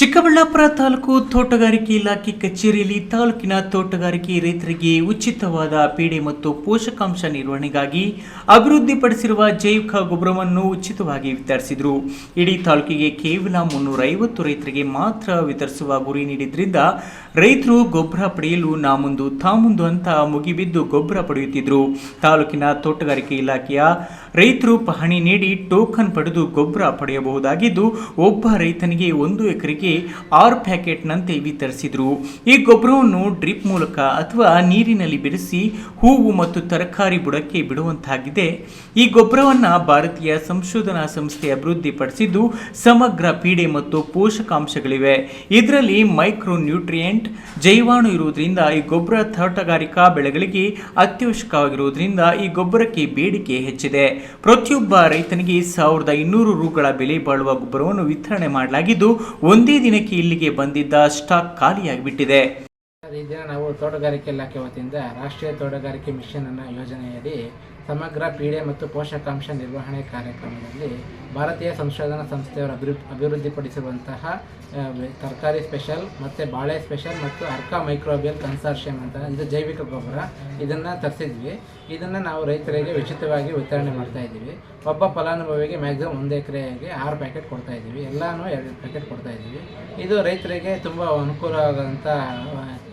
ಚಿಕ್ಕಬಳ್ಳಾಪುರ ತಾಲೂಕು ತೋಟಗಾರಿಕೆ ಇಲಾಖೆ ಕಚೇರಿಯಲ್ಲಿ ತಾಲೂಕಿನ ತೋಟಗಾರಿಕೆ ರೈತರಿಗೆ ಉಚಿತವಾದ ಪೀಡೆ ಮತ್ತು ಪೋಷಕಾಂಶ ನಿರ್ವಹಣೆಗಾಗಿ ಅಭಿವೃದ್ಧಿಪಡಿಸಿರುವ ಜೈವಿಕ ಗೊಬ್ಬರವನ್ನು ಉಚಿತವಾಗಿ ವಿತರಿಸಿದರು. ಇಡೀ ತಾಲೂಕಿಗೆ ಕೇವಲ ಮುನ್ನೂರ ಐವತ್ತು ರೈತರಿಗೆ ಮಾತ್ರ ವಿತರಿಸುವ ಗುರಿ ನೀಡಿದ್ರಿಂದ ರೈತರು ಗೊಬ್ಬರ ಪಡೆಯಲು ನಾ ಮುಂದು ತಾ ಮುಂದು ಅಂತ ಮುಗಿಬಿದ್ದು ಗೊಬ್ಬರ ಪಡೆಯುತ್ತಿದ್ದರು ತಾಲೂಕಿನ ತೋಟಗಾರಿಕೆ ಇಲಾಖೆಯ ರೈತರು ಪಹಣಿ ನೀಡಿ ಟೋಕನ್ ಪಡೆದು ಗೊಬ್ಬರ ಪಡೆಯಬಹುದಾಗಿದ್ದು, ಒಬ್ಬ ರೈತನಿಗೆ ಒಂದು ಎಕರೆಗೆ ಆರು ಪ್ಯಾಕೆಟ್ನಂತೆ ವಿತರಿಸಿದರು. ಈ ಗೊಬ್ಬರವನ್ನು ಡ್ರಿಪ್ ಮೂಲಕ ಅಥವಾ ನೀರಿನಲ್ಲಿ ಬೆರೆಸಿ ಹೂವು ಮತ್ತು ತರಕಾರಿ ಬುಡಕ್ಕೆ ಬಿಡುವಂತಾಗಿದೆ. ಈ ಗೊಬ್ಬರವನ್ನು ಭಾರತೀಯ ಸಂಶೋಧನಾ ಸಂಸ್ಥೆ ಅಭಿವೃದ್ಧಿಪಡಿಸಿದ್ದು ಸಮಗ್ರ ಪೀಡೆ ಮತ್ತು ಪೋಷಕಾಂಶಗಳಿವೆ. ಇದರಲ್ಲಿ ಮೈಕ್ರೋ ನ್ಯೂಟ್ರಿಯೆಂಟ್ ಜೈವಾಣು ಇರುವುದರಿಂದ ಈ ಗೊಬ್ಬರ ತೋಟಗಾರಿಕಾ ಬೆಳೆಗಳಿಗೆ ಅತ್ಯವಶ್ಯಕವಾಗಿರುವುದರಿಂದ ಈ ಗೊಬ್ಬರಕ್ಕೆ ಬೇಡಿಕೆ ಹೆಚ್ಚಿದೆ. ಪ್ರತಿಯೊಬ್ಬ ರೈತನಿಗೆ ಸಾವಿರದ ಇನ್ನೂರು ರೂಗಳ ಬೆಲೆ ಬಾಳುವ ಗೊಬ್ಬರವನ್ನು ವಿತರಣೆ ಮಾಡಲಾಗಿದ್ದು, ಒಂದೇ ದಿನಕ್ಕೆ ಇಲ್ಲಿಗೆ ಬಂದಿದ್ದ ಸ್ಟಾಕ್ ಖಾಲಿಯಾಗಿಬಿಟ್ಟಿದೆ. ಈ ದಿನ ನಾವು ತೋಟಗಾರಿಕೆ ಇಲಾಖೆ ವತಿಯಿಂದ ರಾಷ್ಟ್ರೀಯ ತೋಟಗಾರಿಕೆ ಮಿಷನ್ ಅನ್ನ ಯೋಜನೆಯಡಿ ಸಮಗ್ರ ಪೀಡೆ ಮತ್ತು ಪೋಷಕಾಂಶ ನಿರ್ವಹಣೆ ಕಾರ್ಯಕ್ರಮದಲ್ಲಿ ಭಾರತೀಯ ಸಂಶೋಧನಾ ಸಂಸ್ಥೆಯವರು ಅಭಿವೃದ್ಧಿ ಅಭಿವೃದ್ಧಿಪಡಿಸಿರುವಂತಹ ತರಕಾರಿ ಸ್ಪೆಷಲ್ ಮತ್ತು ಬಾಳೆ ಸ್ಪೆಷಲ್ ಮತ್ತು ಅರ್ಕಾ ಮೈಕ್ರೋಬಿಯಲ್ ಕನ್ಸಾರ್ಷಿಯಂ ಅಂತ, ಇದು ಜೈವಿಕ ಗೊಬ್ಬರ. ಇದನ್ನು ತರಿಸಿದ್ವಿ. ಇದನ್ನು ನಾವು ರೈತರಿಗೆ ಉಚಿತವಾಗಿ ವಿತರಣೆ ಮಾಡ್ತಾ ಇದ್ದೀವಿ. ಒಬ್ಬ ಫಲಾನುಭವಿಗೆ ಮ್ಯಾಕ್ಸಿಮಮ್ ಒಂದು ಎಕರೆಗೆ ಆರು ಪ್ಯಾಕೆಟ್ ಕೊಡ್ತಾ ಇದ್ದೀವಿ. ಎಲ್ಲಾನು ಎರಡು ಪ್ಯಾಕೆಟ್ ಕೊಡ್ತಾ ಇದ್ದೀವಿ. ಇದು ರೈತರಿಗೆ ತುಂಬ ಅನುಕೂಲ